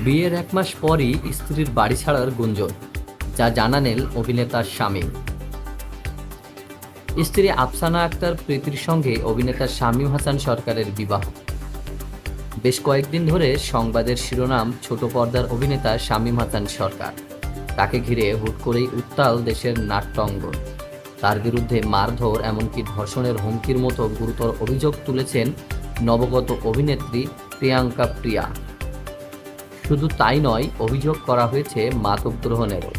বিয়ের এক মাস পরই স্ত্রীর বাড়ি ছাড়ার গুঞ্জন, যা জানালেন অভিনেতার স্বামী। স্ত্রী আফসানা আক্তার প্রীতির সঙ্গে অভিনেতা শামীম হাসান সরকারের বিবাহ। বেশ কয়েকদিন ধরে সংবাদের শিরোনাম ছোট পর্দার অভিনেতা শামীম হাসান সরকার। তাকে ঘিরে হুট করেই উত্তাল দেশের নাট্যঙ্গন তার বিরুদ্ধে মারধর এমনকি ধর্ষণের হুমকির মতো গুরুতর অভিযোগ তুলেছেন নবগত অভিনেত্রী প্রিয়াঙ্কা প্রিয়া। শুধু তাই নয়, অভিযোগ করা হয়েছে মাদক গ্রহণেরও।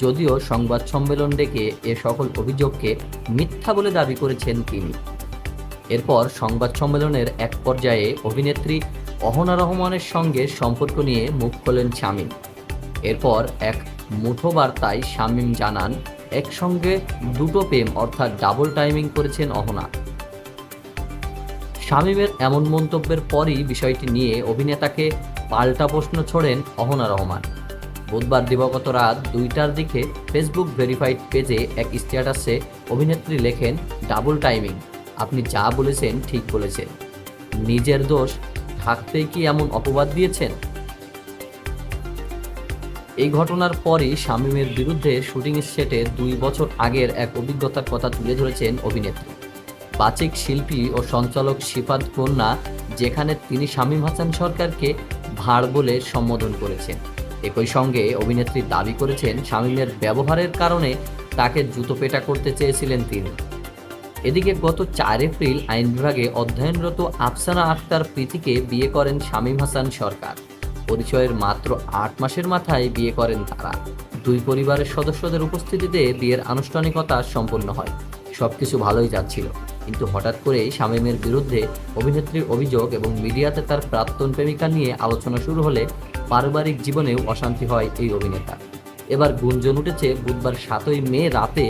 যদিও সংবাদ সম্মেলন ডেকে এ সকল অভিযোগকে মিথ্যা বলে দাবি করেছেন তিনি। এরপর সংবাদ সম্মেলনের এক পর্যায়ে অভিনেত্রী অহনা রহমানের সঙ্গে সম্পর্ক নিয়ে মুখ খোলেন শামীম। এরপর এক মুঠো বার্তায় শামীম জানান, একসঙ্গে দুটো প্রেম অর্থাৎ ডাবল টাইমিং করেছেন অহনা। শামীমের এমন মন্তব্যের পরই বিষয়টি নিয়ে অভিনেতাকে পাল্টা প্রশ্ন ছোড়েন অহনা রহমান। বুধবার দিবাগত রাত দুইটার দিকে ফেসবুক ভেরিফাইড পেজে এক স্ট্যাটাসে অভিনেত্রী লেখেন ডাবল টাইমিং আপনি যা বলেছেন ঠিক বলেছেন। নিজের দোষ ঢাকতেই কি এমন অপবাদ দিয়েছেন? এই ঘটনার পরই শামীমের বিরুদ্ধে শুটিং সেটে দুই বছর আগের এক অভিজ্ঞতার কথা তুলে ধরেছেন অভিনেত্রী। বাচিক শিল্পী ও সঞ্চালক শিফাত কন্যা, যেখানে তিনি শামীম হাসান সরকারকে ভাড় বলে সম্বোধন করেছেন। একই সঙ্গে অভিনেত্রী দাবি করেছেন, শামীমের ব্যবহারের কারণে তাকে জুতো পেটা করতে চেয়েছিলেন তিনি। এদিকে গত চার এপ্রিল আইন বিভাগে অধ্যয়নরত আফসানা আক্তার প্রীতিকে বিয়ে করেন শামীম হাসান সরকার। পরিচয়ের মাত্র আট মাসের মাথায় বিয়ে করেন তারা। দুই পরিবারের সদস্যদের উপস্থিতিতে বিয়ের আনুষ্ঠানিকতা সম্পন্ন হয়। সবকিছু ভালোই যাচ্ছিল। কিন্তু হঠাৎ করেই শামীমের বিরুদ্ধে অভিনেত্রীর অভিযোগ এবং মিডিয়াতে তার প্রাক্তন প্রেমিকা নিয়ে আলোচনা শুরু হলে পারিবারিক জীবনেও অশান্তি হয় এই অভিনেতা। এবার গুঞ্জন উঠেছে, বুধবার সাতই মে রাতে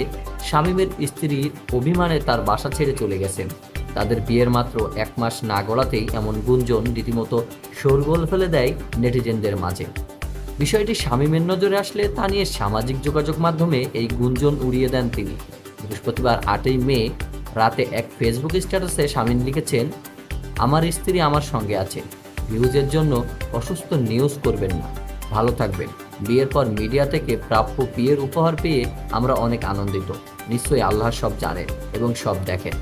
শামীমের স্ত্রী অভিমানে তার বাসা ছেড়ে চলে গেছেন। তাদের বিয়ের মাত্র এক মাস না গড়াতেই এমন গুঞ্জন রীতিমতো শোরগোল ফেলে দেয় নেটিজেনদের মাঝে। বিষয়টি শামীমের নজরে আসলে তা নিয়ে সামাজিক যোগাযোগ মাধ্যমে এই গুঞ্জন উড়িয়ে দেন তিনি। বৃহস্পতিবার আটই মে রাতে এক ফেসবুক স্ট্যাটাসে শামীম লিখেছেন, আমার স্ত্রী আমার সঙ্গে আছে। ভিউজের জন্য অসুস্থ নিউজ করবেন না। ভালো থাকবেন। বিয়ের পর মিডিয়া থেকে প্রাপ্য বিয়ের উপহার পেয়ে আমরা অনেক আনন্দিত। নিশ্চয়ই আল্লাহ সব জানেন এবং সব দেখেন।